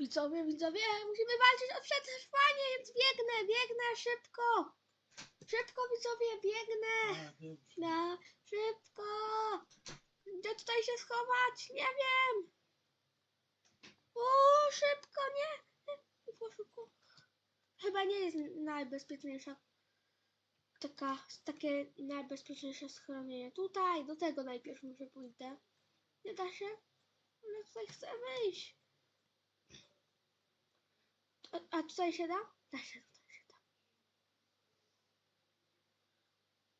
Widzowie, widzowie, musimy walczyć o przetrwanie, więc biegnę, biegnę szybko. Szybko, widzowie, biegnę. Na szybko. Gdzie tutaj się schować? Nie wiem. O, szybko, nie. Szybko. Chyba nie jest najbezpieczniejsza. Taka, takie najbezpieczniejsze schronienie. Tutaj, do tego najpierw muszę pójdę. Nie da się? Ale tutaj chcę wyjść. A, tutaj się da? Da się, tutaj się da.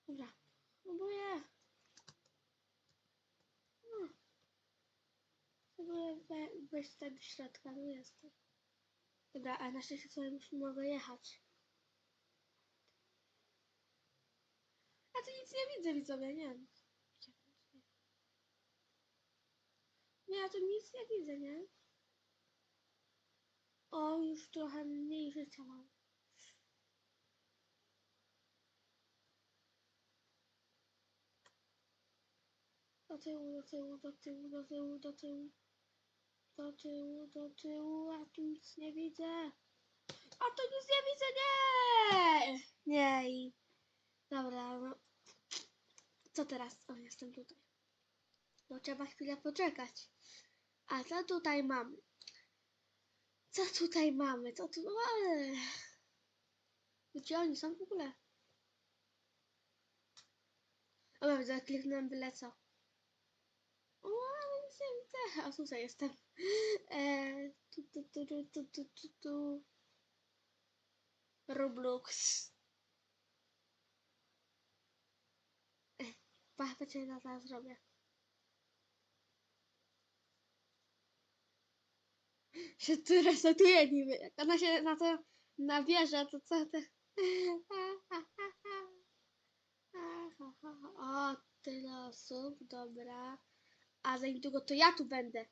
Dobra. Próbuję. No. Próbuję we- wejść tutaj do środka, no jestem. Dobra, a na szczęście sobie już mogę jechać. A tu nic nie widzę, widzowie, nie wiem. Nie, ja tu nic nie widzę, nie? O, już trochę mniej życia mam. Do tyłu, do tyłu, do tyłu, do tyłu, do tyłu. Do tyłu, do tyłu, a tu nic nie widzę. A tu nic nie widzę, nie! Nie i... Dobra, no. Co teraz? O, jestem tutaj. No trzeba chwilę poczekać. A co tutaj mamy? Co tutaj mamy? Co tu mamy? Gdzie oni są w ogóle? O, widzę, kliknąłem byle co. O, ale widzę. A tutaj jestem. E, tu, tu, tu, tu, tu, tu, tu, tu. Roblox. Patrzcie, co teraz zrobię. Się tu resetuje niby. Jak ona się na to nabierze, to co ty? O, tyle osób, dobra. A za niedługo to ja tu będę.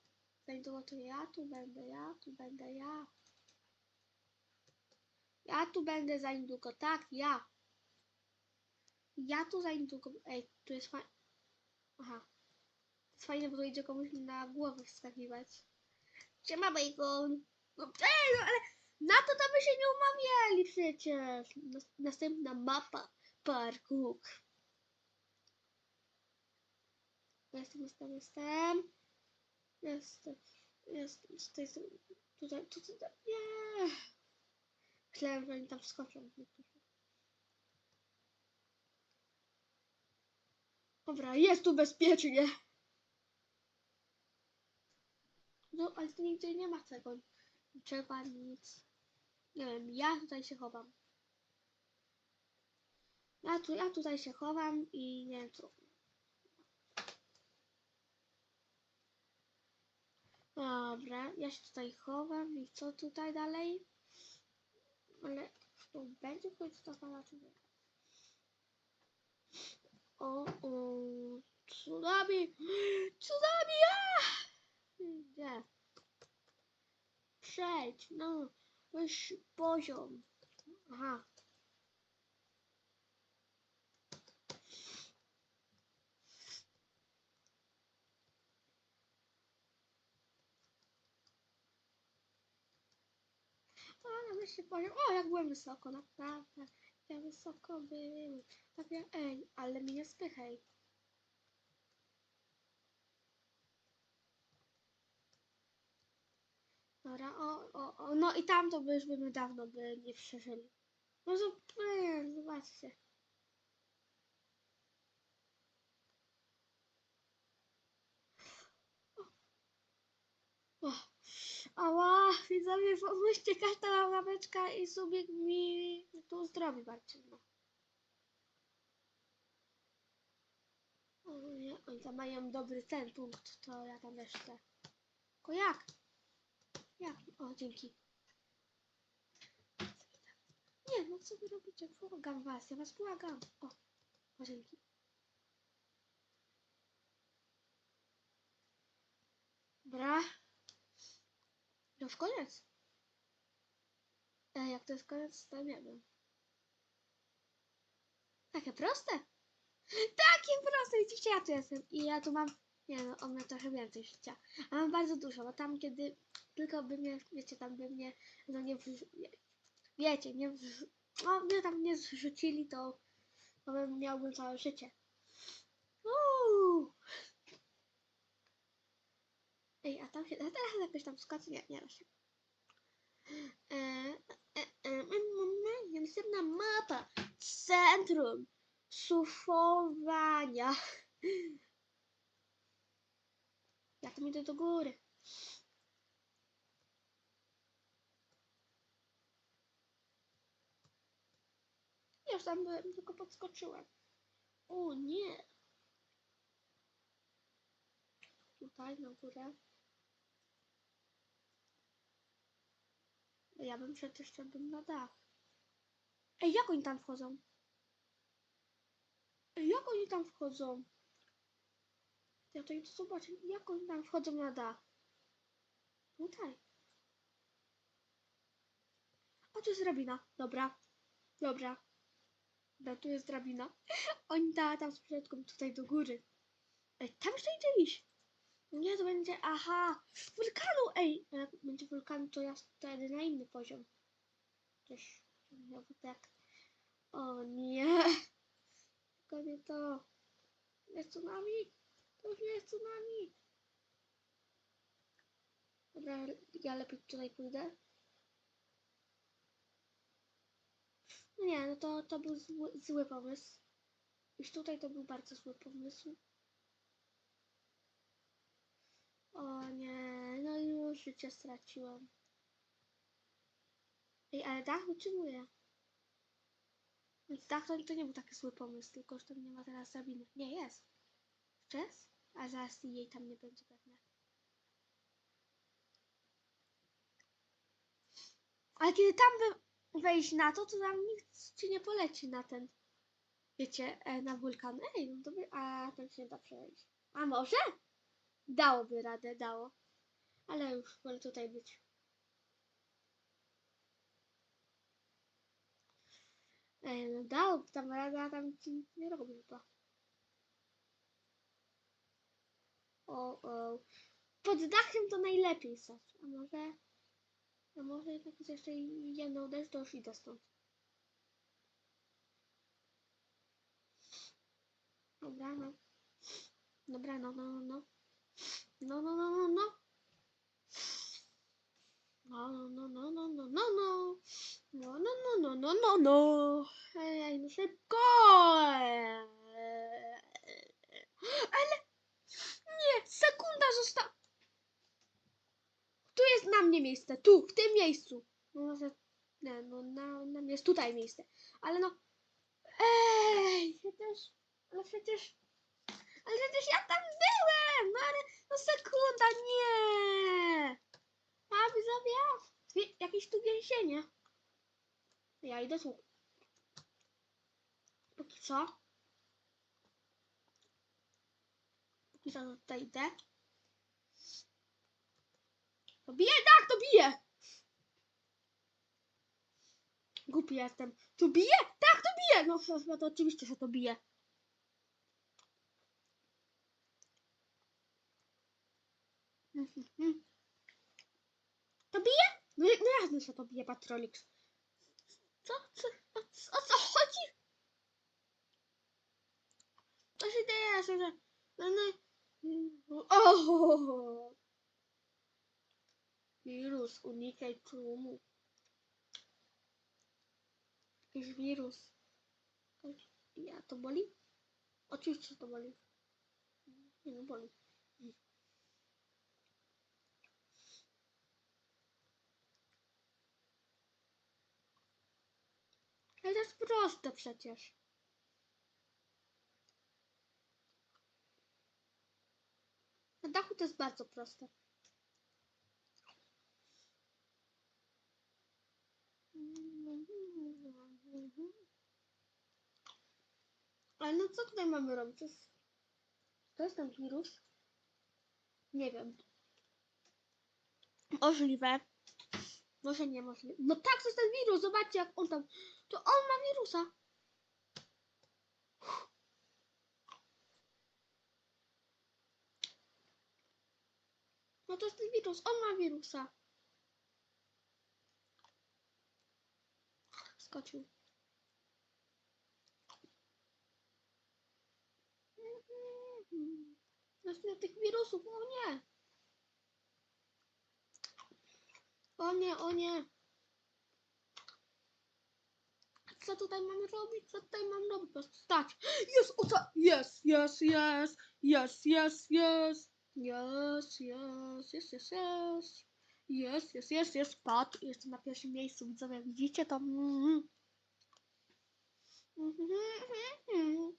Za niedługo to ja tu będę, ja tu będę, ja. Ja tu będę za niedługo, tak, ja. Ja tu za niedługo. Ej, tu jest fajnie. Aha. To jest fajne, bo to idzie komuś na głowę wskakiwać. Siema, bacon. No, ej, no ale na to to by się nie umawiali przecież. Nas- Następna mapa. Parkour. Jestem, jestem, jestem. Jestem, jestem, tutaj, jestem. Tutaj, tutaj, tutaj. Nie. Myślałem, że oni tam wskoczą. Dobra, jest tu bezpiecznie. No, ale tu nigdzie nie ma tego. Trzeba nic. Nie wiem, ja tutaj się chowam. Ja, tu, ja tutaj się chowam i nie wiem co. Dobra, ja się tutaj chowam i co tutaj dalej? Ale to będzie ktoś to fala czy nie? O, o, tsunami! Tsunami! A! Gdzie? Przejdź, no, weź poziom. Aha. O, na wyższy poziom. O, jak byłem wysoko, naprawdę. Ja wysoko byłem. Tak ja, ej, ale mnie nie spychaj. Dobra, o, o, o, no i tam to by już byśmy dawno by nie przeżyli. No zupełnie, zobaczcie. O, ała, widzowie, pomóżcie, każda ławeczka i subik mi tu zdrowi bardziej, no. O nie, oni tam mają dobry ten punkt, to ja tam jeszcze. Tylko jak? Jak? O, dzięki. Nie, no co wy robicie? Błagam was, ja was błagam. O, o dzięki. Bra. No już koniec. E, jak to jest koniec, to nie wiem. Takie proste. Takie proste, widzicie, ja tu jestem. I ja tu mam, nie no, on ma trochę więcej życia. A mam bardzo dużo, bo tam kiedy tylko by mnie, wiecie, tam by mnie, no nie, wiecie, nie, no mnie tam nie zrzucili, to, to bym miałbym całe życie. Uuu. Ej, a tam się, a teraz jakoś tam skoczy, nie, nie da się. E, e, e, Następna mapa. Centrum surfowania. Ja tam idę do góry. Już tam byłem, tylko podskoczyłem. O nie. Tutaj na górę. Ja bym przecież chciałbym na dach. Ej, jak oni tam wchodzą? Ej, jak oni tam wchodzą? Ja to idę zobaczyć, jak oni tam wchodzą na dach. Tutaj. O, tu jest. Dobra. Dobra. Dobra, tu jest drabina. Oni da tam z przodką tutaj do góry. Ej, tam jeszcze idzie iść. Nie, to będzie, aha, wulkanu, ej, jak będzie wulkan, to ja wtedy na inny poziom. Też, miałby tak. O nie, tylko nie to. Jest tsunami, to już nie jest tsunami. Dobra, ja lepiej tutaj pójdę. No nie, no to, to był zły, zły pomysł. Już tutaj to był bardzo zły pomysł. O nie, no już życie straciłam. Ej, ale dach utrzymuje. Więc dach to, to nie był taki zły pomysł, tylko że tam nie ma teraz drabiny. Nie, jest. Jest? A zaraz jej tam nie będzie pewnie. Ale kiedy tam wy- wejść na to, to tam nikt ci nie poleci na ten, wiecie, e, na wulkan. Ej, no to by, a tam się nie da przejść. A może? Dałoby radę, dało. Ale już wolę tutaj być. Ej, no dałoby tam radę, tam ci nie robi chyba. O, o. Pod dachem to najlepiej stać. A może... A może jednak jest jeszcze jedną deszcz, to już idę stąd. Dobra, no. Dobra, no, no, no, no. No, no, no, no, no. No, no, no, no, no, no, no. No, no, no, no, no, no, no. Ej, no szybko. Ale nie, sekunda została. Tu jest na mnie miejsce, tu, w tym miejscu. No może, nie, no na, na mnie jest tutaj miejsce. Ale no, ej, przecież, ale przecież, ale przecież ja tam byłem, no ale, no sekunda, nie. Widzowie, Wie- jakieś tu więzienie. Ja idę tu. Póki co. Póki co tutaj idę. To bije? Tak, to bije! Głupi jestem. To bije? Tak, to bije! No, no to oczywiście, że to bije. To bije? No, no jasne, że to bije Patrolix. Co? co? O, o co chodzi? To się dzieje, że... No, no. O! Wirus, unikaj tłumu. Jakiś wirus. Ja, to boli? Oczywiście, to boli. Nie no, boli. Ale to jest proste przecież. Na dachu to jest bardzo proste. Ale no co tutaj mamy robić? To jest, ten wirus? Nie wiem. Możliwe. Może niemożliwe. No tak, to jest ten wirus. Zobaczcie, jak on tam... To on ma wirusa. No to jest ten wirus. On ma wirusa. Skoczył. Następnie tych wirusów, o nie! O nie, o nie! Co tutaj mam robić? Co tutaj mam robić? Po prostu Stać! Jest, o? Jest, jest, jest! Jest, jest, jest! Jest, jest, jest, jest, jest! Jest, jest, jest, jest! Patrz, jestem na pierwszym miejscu, widzowie, widzicie to? Mhm. Mhm.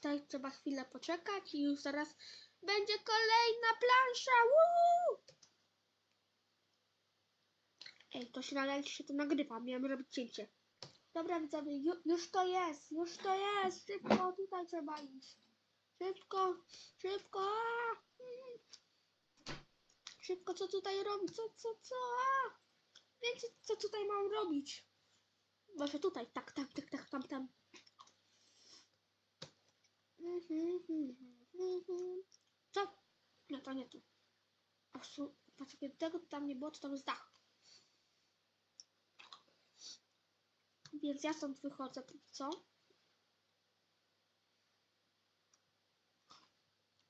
Tutaj trzeba chwilę poczekać i już zaraz będzie kolejna plansza! Woo! Ej, to się nadal się to nagrywa, miałem robić cięcie. Dobra widzowie, ju, już to jest, już to jest, szybko, tutaj trzeba iść. Szybko, szybko. Szybko, co tutaj robić, co, co, co, a! Wiecie, co tutaj mam robić? Może tutaj, tak, tak, tak, tak, tam, tam. Co? Nie, to nie tu. A w su- patrz, kiedy tego tam nie było, to tam jest dach. Więc ja stąd wychodzę, co.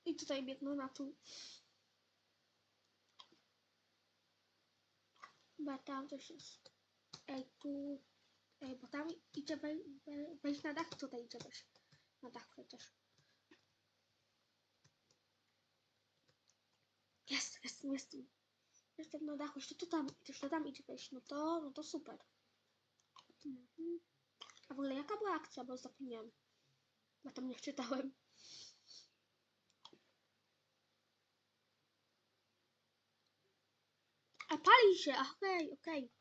I tutaj biegnę na tu. Bo tam coś jest. Ej, tu. Ej, bo tam idzie wej, wej, wejść na dach, tutaj idzie wejść. Na dach przecież. Jest, jestem, jestem. Jestem na dachu, jeszcze tu tam, jeszcze tam idzie wejść. No to, no to super. Mhm. A w ogóle jaka była akcja, bo zapomniałem. Bo tam nie czytałem. A pali się, okej, okej.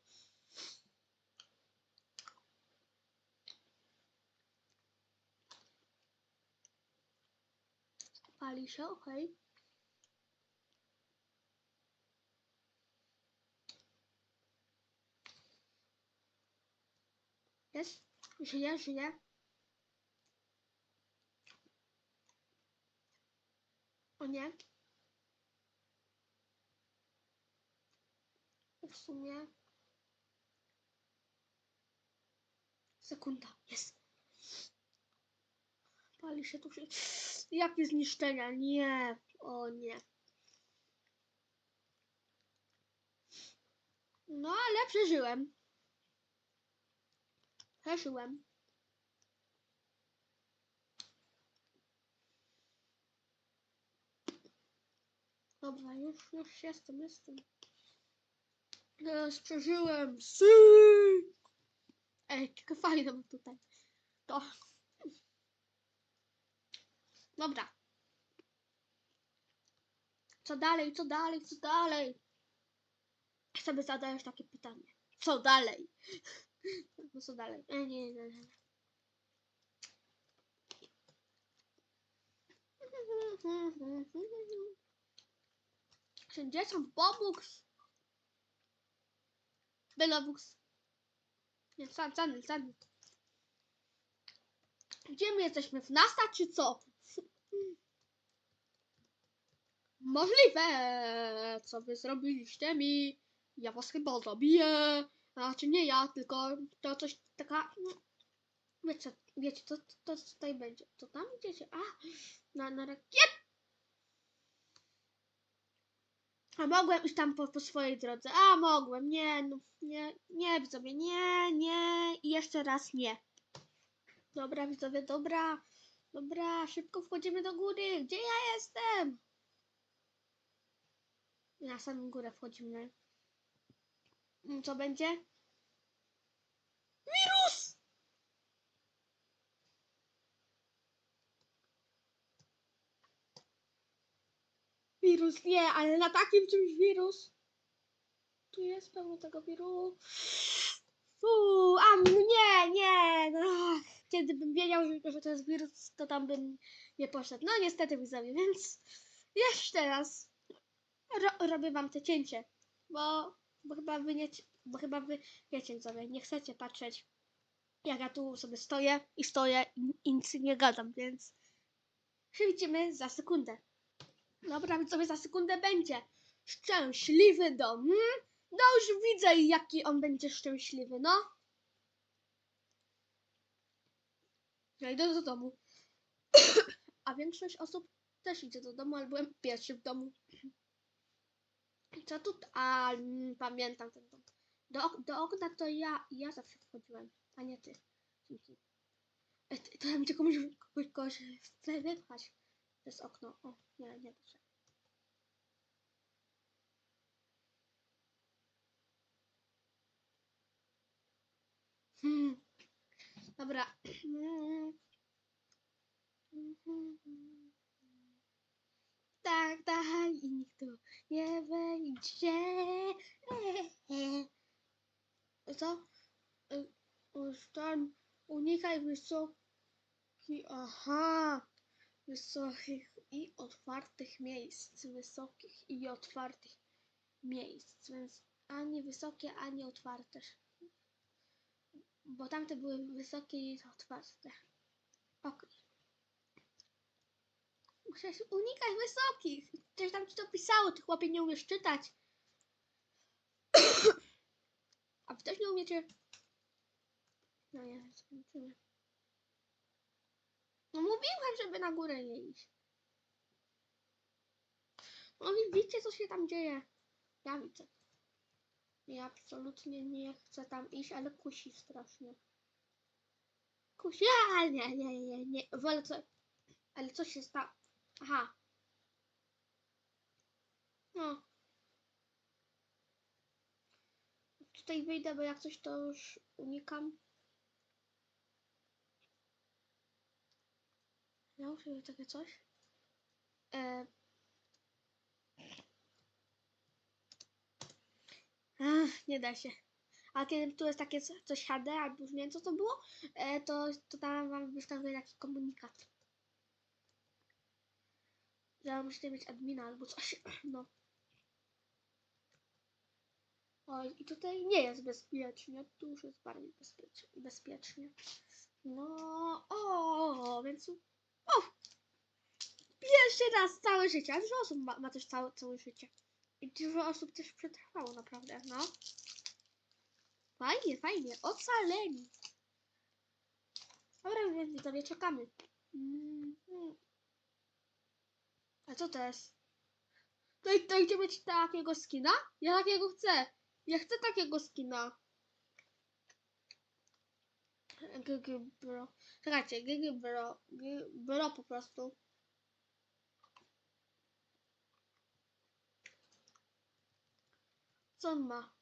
Pali się, okej. Jest? Żyje, żyje. O nie. W sumie. Sekunda, jest. Pali się tu wszystko. Jakie zniszczenia? Nie. O nie. No, ale przeżyłem. Przeżyłem. Dobra, już, już jestem, jestem. Teraz przeżyłem. Sy! Ej, tylko fajne tutaj. To. Dobra. Co dalej, co dalej, co dalej? Chcemy zadać takie pytanie. Co dalej? No co dalej? E, nie, nie, nie. Czy dzieciom pomógł? Belowux. Nie, sam, sam, sam. Gdzie my jesteśmy? W NASA czy co? Możliwe, co wy zrobiliście mi. Ja was chyba zabiję. Znaczy nie ja, tylko to coś taka... no, Wiecie, wiecie, to, to co tutaj będzie. To tam idziecie? A, na, na rakiet. A mogłem iść tam po, po swojej drodze. A mogłem, nie, no, nie, nie widzowie, nie, nie i jeszcze raz nie. Dobra widzowie, dobra, dobra, szybko wchodzimy do góry. Gdzie ja jestem? Na samą górę wchodzimy. Mm, Co będzie? Wirus! Wirus, nie, ale na takim czymś wirus. Tu jest pełno tego wirusu. Fu, a nie, nie. No, kiedy bym wiedział, że to jest wirus, to tam bym nie poszedł. No niestety widzowie, więc jeszcze raz ro robię wam te cięcie, bo, bo chyba wy nie, bo chyba wy wiecie sobie, nie chcecie patrzeć jak ja tu sobie stoję i stoję i, nic nie gadam, więc widzimy za sekundę. Dobra, sobie za sekundę będzie szczęśliwy dom. No już widzę jaki on będzie szczęśliwy, no. Ja idę do domu. A większość osób też idzie do domu, ale byłem pierwszy w domu. Co tu? A, mm, pamiętam ten dom. Do, do okna to ja, ja zawsze wchodziłem, a nie ty. E, To ja będzie komuś, kogoś, kogoś chce wypchać przez okno. O, nie, nie się. Hmm. Dobra. Tak, tak, i nikt tu nie wejdzie. Co? Y, Stan, unikaj wysokich, aha, wysokich i otwartych miejsc, wysokich i otwartych miejsc, więc ani wysokie, ani otwarte. Bo tamte były wysokie i otwarte. Okej. Musisz unikać wysokich. Coś tam ci to pisało, ty chłopie nie umiesz czytać. A wy też nie umiecie? No ja skończymy. No mówiłem, żeby na górę nie iść. No widzicie, co się tam dzieje? Ja widzę. Ja absolutnie nie chcę tam iść, ale kusi strasznie. Kusi, ale nie, nie, nie, nie. Wolę co... Ale co się stało? Aha. No. Tutaj wyjdę, bo jak coś to już unikam. Ja muszę takie coś. E... Ach, nie da się. A kiedy tu jest takie co- coś HD, albo już nie wiem co to było, e, to, to tam wam wyskakuje taki komunikat. Że musicie mieć admina albo coś. No. Oj, i tutaj nie jest bezpiecznie. Tu już jest bardziej bezpiecznie. bezpiecznie. No, o, więc. O! Pierwszy raz całe życie. A dużo osób ma, ma też całe, całe życie. I dużo osób też przetrwało, naprawdę. No. Fajnie, fajnie. Ocaleni. Dobra, więc widzowie, czekamy. Mhm. A co to jest? To, to idzie mieć takiego skina? Ja takiego chcę. Ja chcę takiego skina. GG bro. Czekajcie, GG bro. Bro po prostu. Co on ma?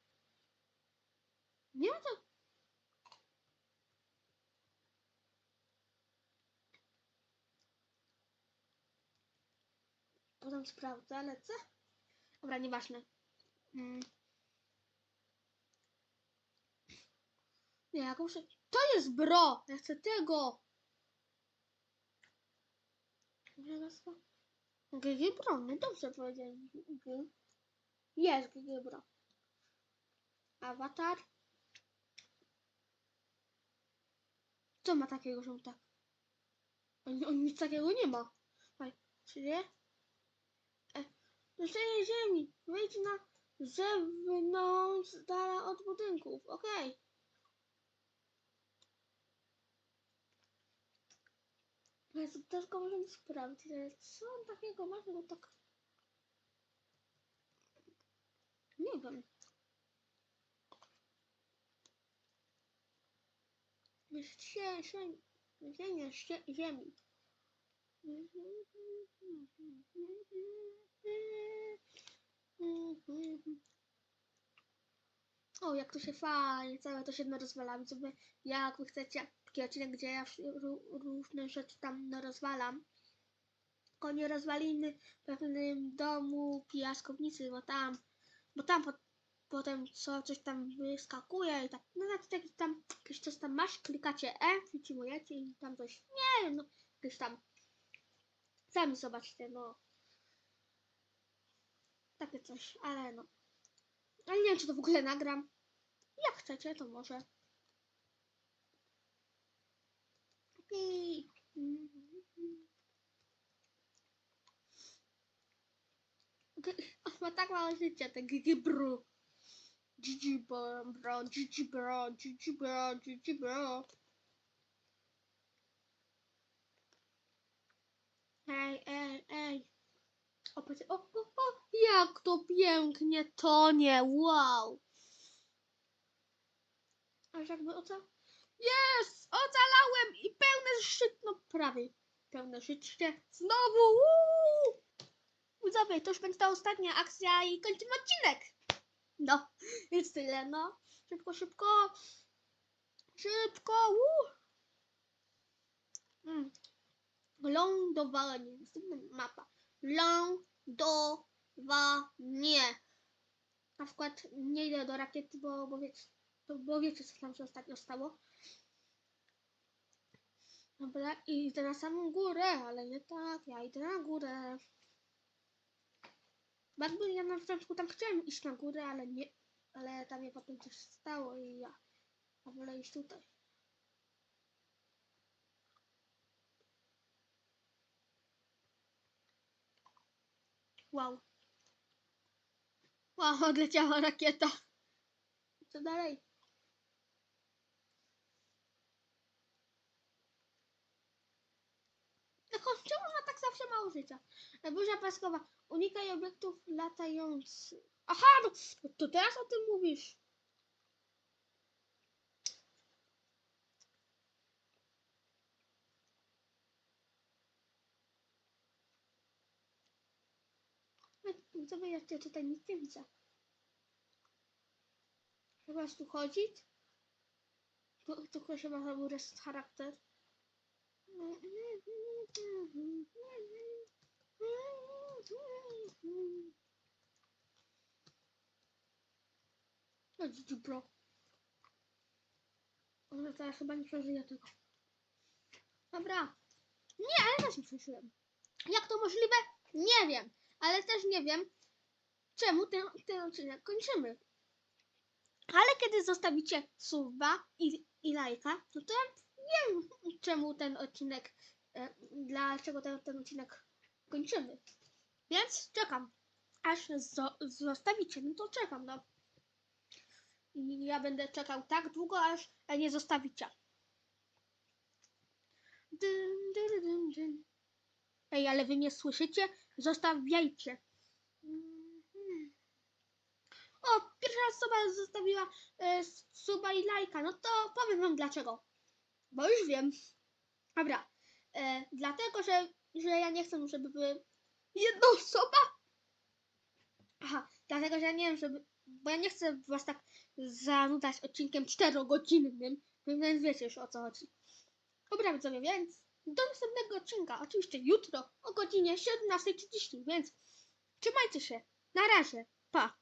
Nie ma to. Potem sprawdzę, lecę. Dobra, nieważne. Mm. Nie, jak muszę... To jest bro! Ja chcę tego! GG bro, no dobrze powiedziałem. Jest GG bro. Awatar. Co ma takiego, że tak? On, on nic takiego nie ma. Oj, czy nie? E, Dostaję ziemi. Wejdź na zewnątrz, z dala od budynków. Okej. Okay. Tylko możemy sprawdzić, ale co on takiego ma, go tak... Nie wiem. Ziemia, ziemi. O, jak to się fajnie, całe to się rozwala. Widzowie, jak wy chcecie taki odcinek, gdzie ja różne rzeczy tam rozwalam. Tylko nie rozwalimy w pewnym domu piaskownicy, bo tam, bo tam po, potem co, coś tam wyskakuje i tak, no znaczy tak, tam jakieś coś tam masz, klikacie E, przytrzymujecie i tam coś, nie no, jakieś tam, sami zobaczcie, no. Takie coś, ale no. Ale nie wiem, czy to w ogóle nagram. Jak chcecie, to może. Okej, On ma tak mało życia, ten GG bro. GG bro, GG bro, GG bro, GG bro. Ej, ej, ej. O, patrz- o, o, o, jak to pięknie tonie, wow. Aż jakby oca... Jest! Ocalałem i pełne życie, no prawie pełne życie. Znowu, uuu! To już będzie ta ostatnia akcja i kończymy odcinek. No, więc tyle, no. Szybko, szybko. Szybko, uuu. Mm. Lądowanie. Następna mapa. Lądowanie. Na przykład nie idę do rakiety, bo, bo, wiecie, bo wiecie, co tam się ostatnio stało. Dobra, idę na samą górę, ale nie tak, ja idę na górę. Jakby ja na początku tam chciałem iść na górę, ale nie, ale tam mnie potem coś stało i ja, ja wolę iść tutaj. Wow. Wow, odleciała rakieta. Co dalej? No czemu ma tak zawsze mało życia? E, Burza paskowa. Unikaj obiektów latających. Aha, no, to teraz o tym mówisz. Co wy, ja tutaj nic nie widzę. Chyba tu chodzić? Tu, tu ktoś chyba zrobił rest charakter. Chodź, bro. Ona to ja chyba nie przeżyję tego. Dobra. Nie, ale też nie przeżyłem. Jak to możliwe? Nie wiem. Ale też nie wiem, czemu ten, ten odcinek kończymy. Ale kiedy zostawicie suba i, i lajka, no to ja wiem, czemu ten odcinek, e, dlaczego ten, ten odcinek kończymy. Więc czekam. Aż zo, zostawicie, no to czekam, no. Ja będę czekał tak długo, aż nie zostawicie. Dyn, dyn, dyn, dyn. Ej, ale wy nie słyszycie? Zostawiajcie. Mhm. O, pierwsza osoba zostawiła e, suba i lajka. No to powiem wam dlaczego. Bo już wiem. Dobra. E, dlatego, że, że ja nie chcę, żeby były jedna osoba. Aha, dlatego, że ja nie wiem, żeby. Bo ja nie chcę was tak zanudzać odcinkiem czterogodzinnym. Więc wiecie już o co chodzi. Dobra, widzowie, więc do następnego odcinka. Oczywiście jutro o godzinie 17.30, więc trzymajcie się. Na razie. Pa.